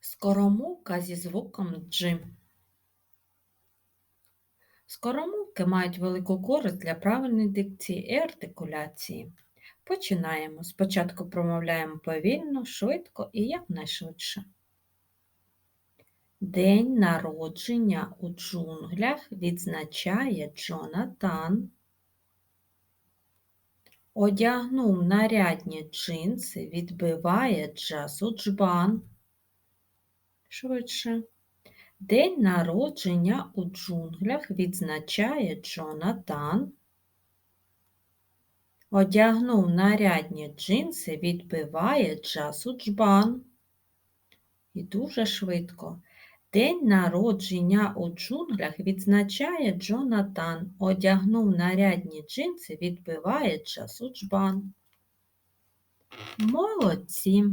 Скоромовка зі звуком Дж. Скоромовки мають велику користь для правильної дикції і артикуляції. Починаємо. Спочатку промовляємо повільно, швидко і якнайшвидше. День народження у джунглях відзначає Джонатан. Одягнув нарядні джинси, відбиває джазу джбан. Швидше. День народження у джунглях відзначає Джонатан. Одягнув нарядні джинси, відбиває джазу джбан. І дуже швидко. День народження у джунглях відзначає Джонатан. Одягнув нарядні джинси, відбиває джазу джбан. Молодці!